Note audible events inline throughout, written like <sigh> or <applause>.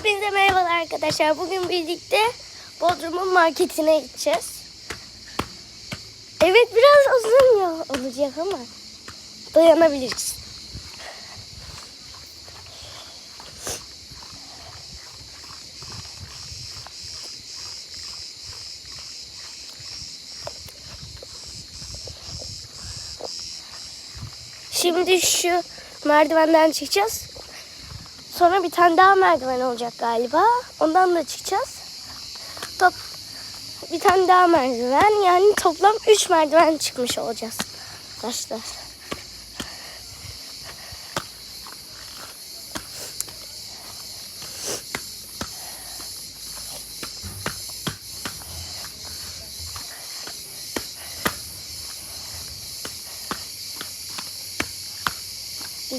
Hepinize merhabalar arkadaşlar. Bugün birlikte Bodrum'un marketine gideceğiz. Evet biraz uzun yol olacak ama dayanabiliriz. Şimdi şu merdivenden çıkacağız. Sonra bir tane daha merdiven olacak galiba. Ondan da çıkacağız. Top bir tane daha merdiven. Yani toplam 3 merdiven çıkmış olacağız. Arkadaşlar.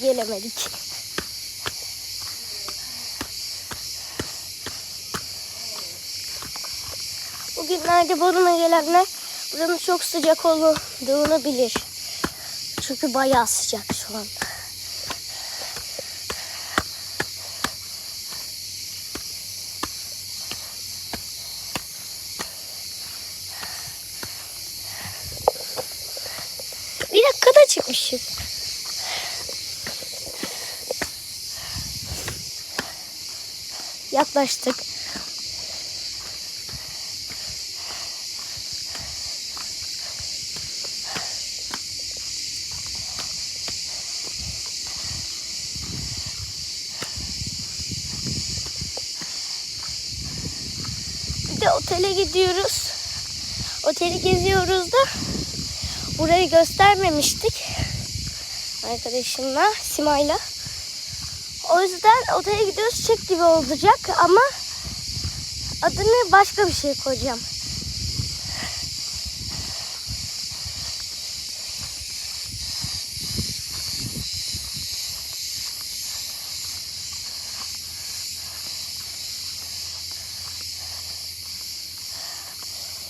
Gelemedik. Bugünlerde Bodrum'a gelenler buranın çok sıcak olduğunu bilir. Çünkü bayağı sıcak şu an. Bir dakikada çıkmışım. Yaklaştık. Otele gidiyoruz. Oteli geziyoruz da burayı göstermemiştik. Arkadaşımla, Sima'yla. O yüzden otele gidiyoruz çek gibi olacak ama adını başka bir şey koyacağım.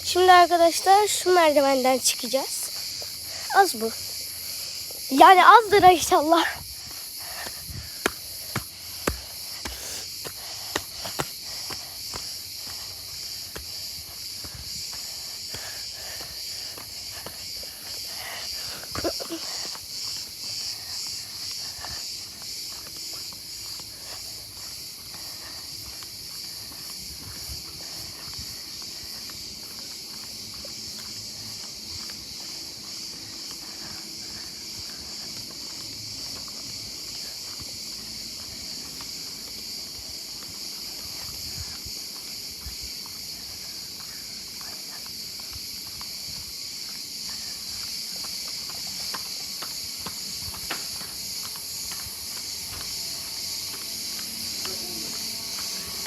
Şimdi arkadaşlar şu merdivenden çıkacağız. Az bu. Yani azdır inşallah.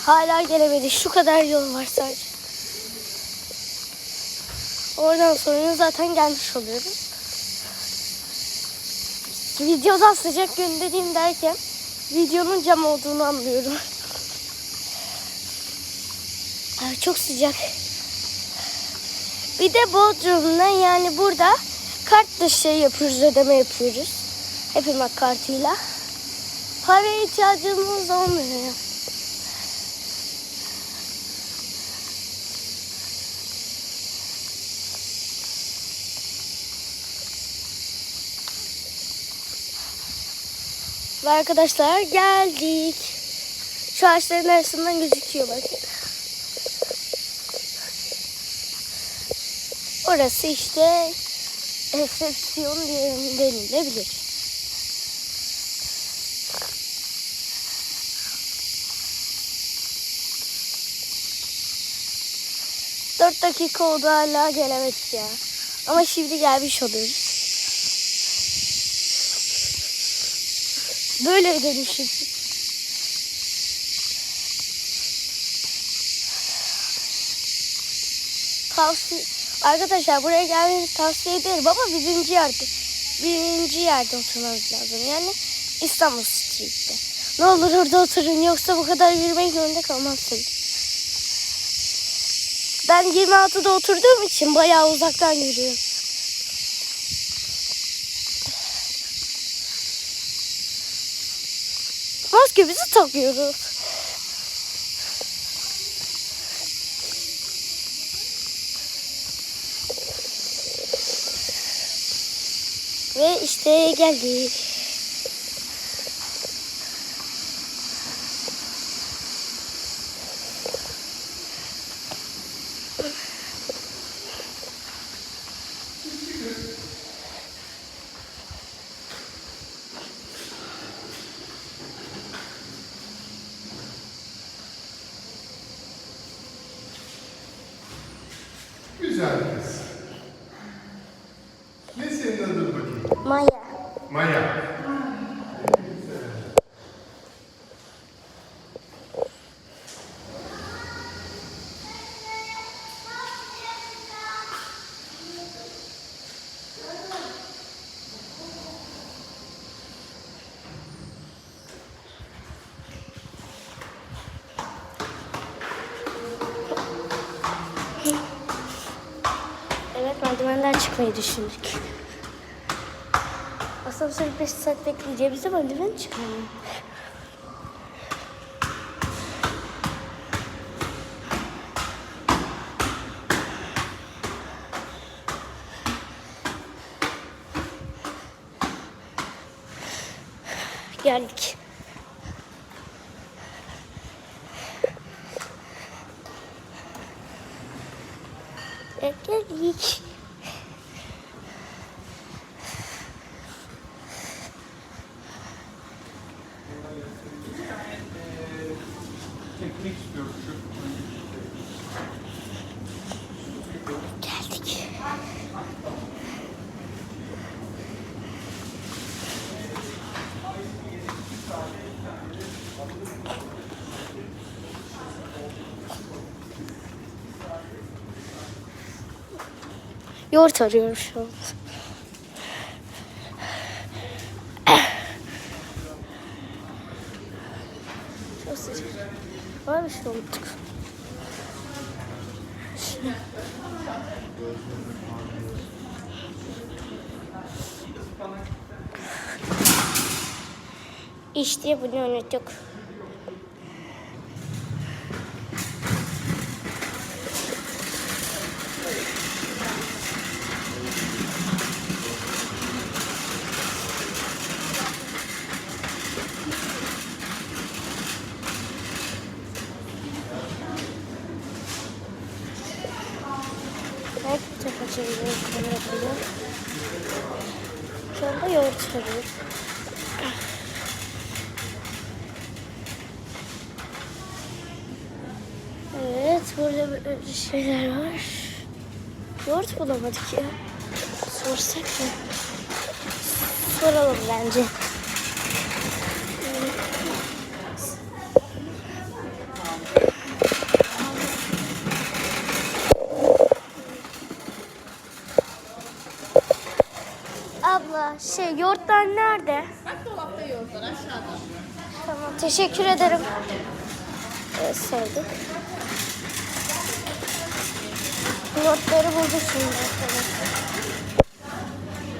Hala gelemedi. Şu kadar yol var sadece. Oradan sonra zaten gelmiş oluyoruz. Videodan sıcak gün dediğim derken videonun cam olduğunu anlıyorum. <laughs> Ay, Çok sıcak. Bir de Bodrum'da yani burada kartla şey yapıyoruz, ödeme yapıyoruz. Hepimiz kartıyla. Paraya ihtiyacımız olmuyor. Ve arkadaşlar geldik. Şu ağaçların arasından gözüküyor bakın. Orası işte resepsiyon denilebilir. Dört dakika oldu hala gelemedik ya. Ama şimdi gelmiş oluyoruz. Böyle dönüşüm. Tavsiye Arkadaşlar buraya gelmenizi tavsiye ederim ama birinci yerde birinci yerde oturmanız lazım. Yani İstanbul Street'te. Ne olur orada oturun yoksa bu kadar yürümek zorunda kalmazsınız. Ben 26'da oturduğum için bayağı uzaktan yürüyorum. maskemizi takıyoruz. Ve işte geldik. Çıkmayı düşündük. Asansörü 5 saat bekleyeceğimize merdiven çıkalım. Geldik. Evet, geldik. Teknik istiyorum şu. Geldik. Yoğurt arıyorum şu an. Çok sıcak. Var bir şey unuttuk. İşte bunu unuttuk. Belki bu tarafa çeviriyorum kamerayı. Şu anda yoğurt sarıyor. Evet, burada böyle şeyler var. Yoğurt bulamadık ya. Sorsak mı? Soralım bence. Abla, şey yoğurtlar nerede? Bak dolapta yoğurtlar aşağıda. Tamam, teşekkür ederim. Evet, sevdik. Yoğurtları bulduk şimdi. arkadaşlar.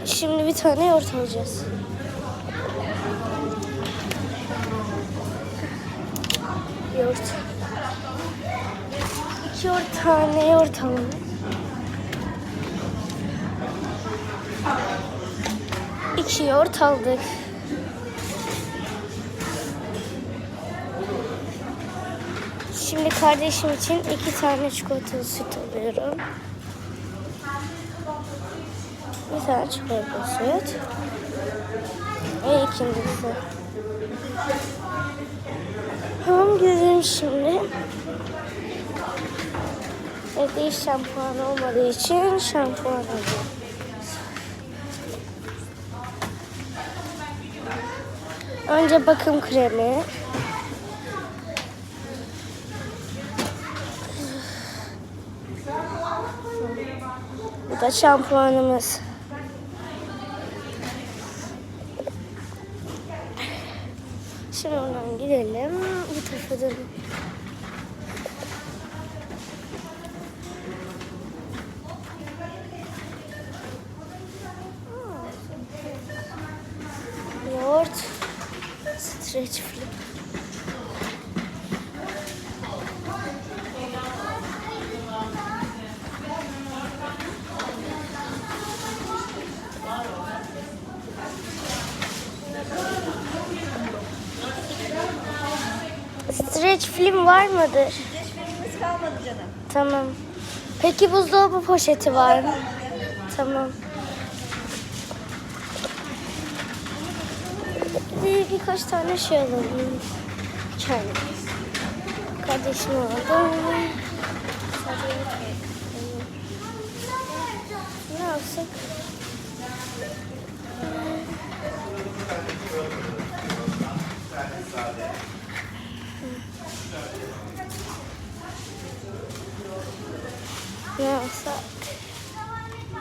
Şimdi bir tane yoğurt alacağız. Yoğurt. İki yoğurt tane yoğurt alalım. İki yoğurt aldık. Şimdi kardeşim için iki tane çikolatalı süt alıyorum. Bir tane çikolatalı süt. Ve ikincisi. Tamam gidelim şimdi. Evde hiç şampuan olmadığı için şampuan alıyorum. Önce bakım kremi. Bu da şampuanımız. Şimdi oradan gidelim. Bu tarafa dönelim. Yoğurt. Streç film. Stretch film var mıdır? Filmimiz kalmadı canım. Tamam. Peki buzdolabı poşeti var mı? Tamam. Bir, birkaç tane şey alalım. Kendim. Kardeşim aldım. Ne alsak? Ne alsak?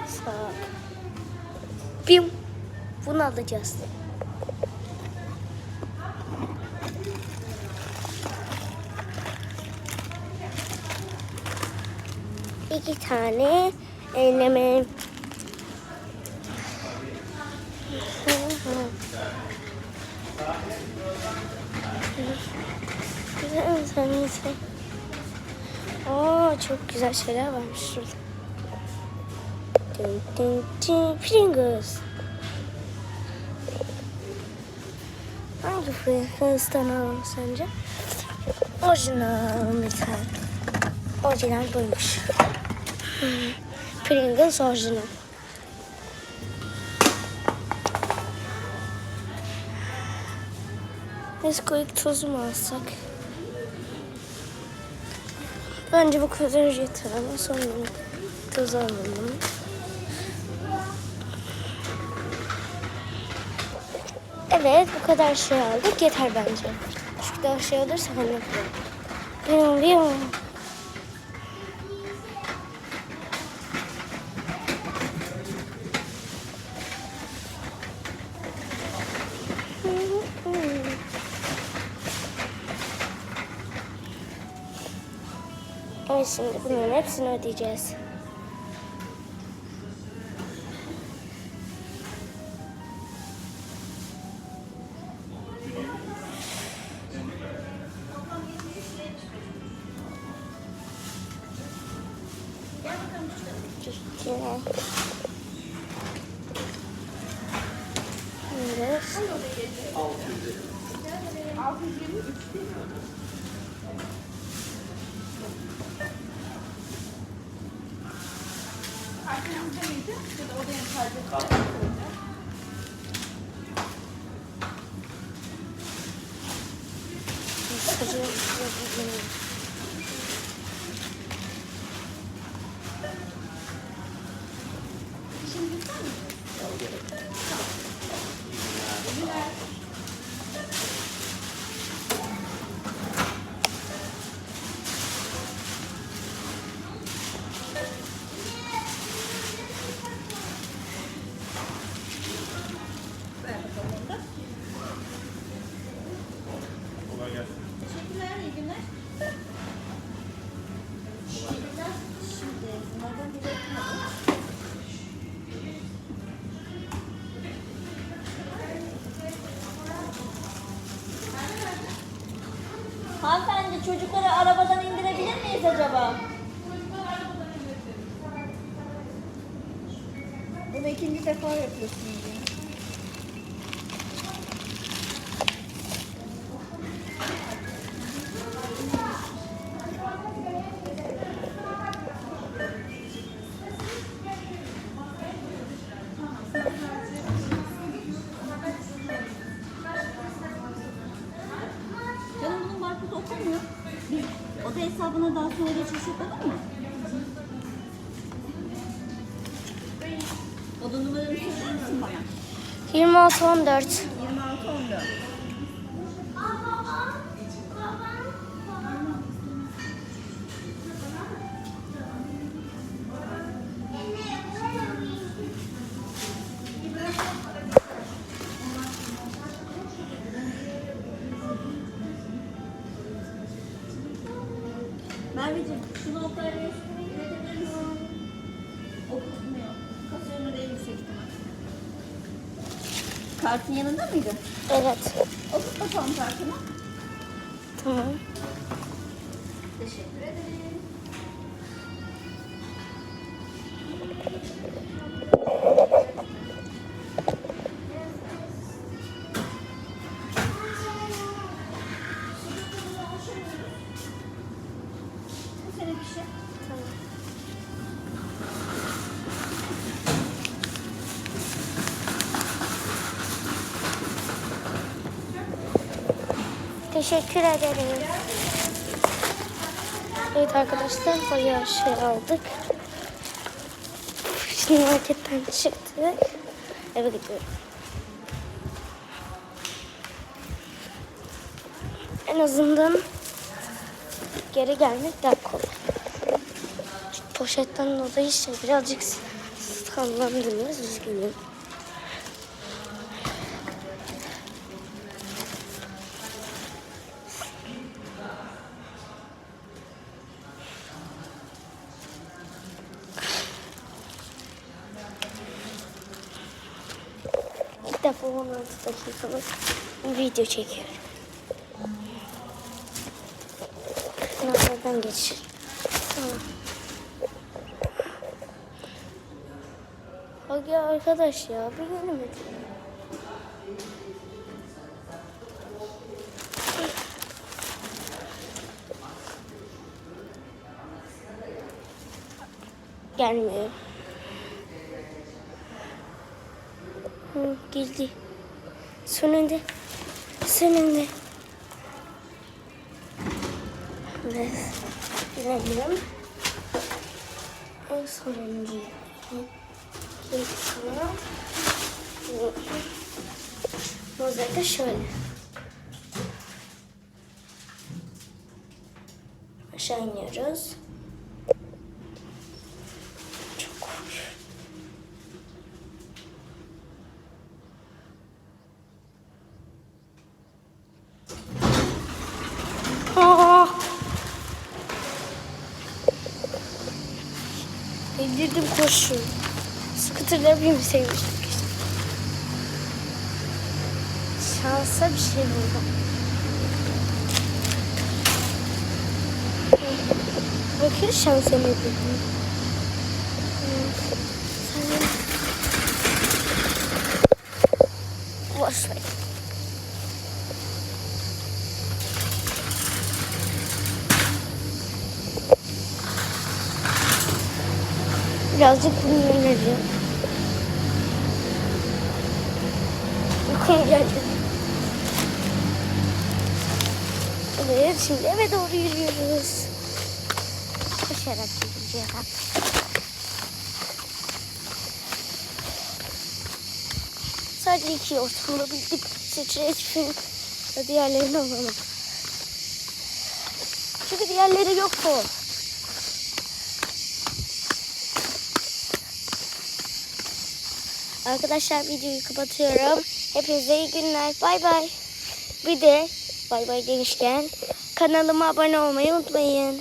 Sak. Bim. Bunu alacağız. İki tane eleme. Güzel mi tanesi? Aa çok güzel şeyler varmış şurada. Dın dın dın, Pringles. Hangi Pringles'tan alalım sence? Orijinal bir tane. Orijinal buymuş. Pringles orijinal. Nesquik tozu mu alsak? Bence bu kadar yeter ama sonra toz alalım. Evet bu kadar şey aldık yeter bence. Şu kadar şey olursa ben yaparım. Bim. Şimdi bunların hepsini ödeyeceğiz. Ver 26 14. Kartın yanında mıydı? Evet. Okut bakalım kartını. Tamam. Teşekkür ederim. Evet arkadaşlar bayağı şey aldık. Şimdi marketten çıktık. Eve gidiyorum. En azından geri gelmek daha kolay. Çünkü poşetten dolayı şey birazcık sallandınız üzgünüm. Dakikalık video çekiyorum. Sınavlardan geçir. Bak ya arkadaş ya bir gelmedi. Gelmiyor. Sonuncu. Mozaik de şöyle. Aşağı iniyoruz. Çok korkuyorum. Aa! Delirdim koşu. Scooter'da binmeseymişim keşke. Şansa bir şey buldum. Bakın şansa ne buldum. Boş ver. Birazcık dinleneceğim. Uykum Evet, şimdi eve doğru yürüyoruz. Koşarak gideceğiz. Sadece iki yoğurt bulabildik. Streç ve diğerlerini alamadım. Çünkü diğerleri yoktu. Arkadaşlar videoyu kapatıyorum. Hepinize iyi günler. Bay bay. Bir de bay bay demişken kanalıma abone olmayı unutmayın.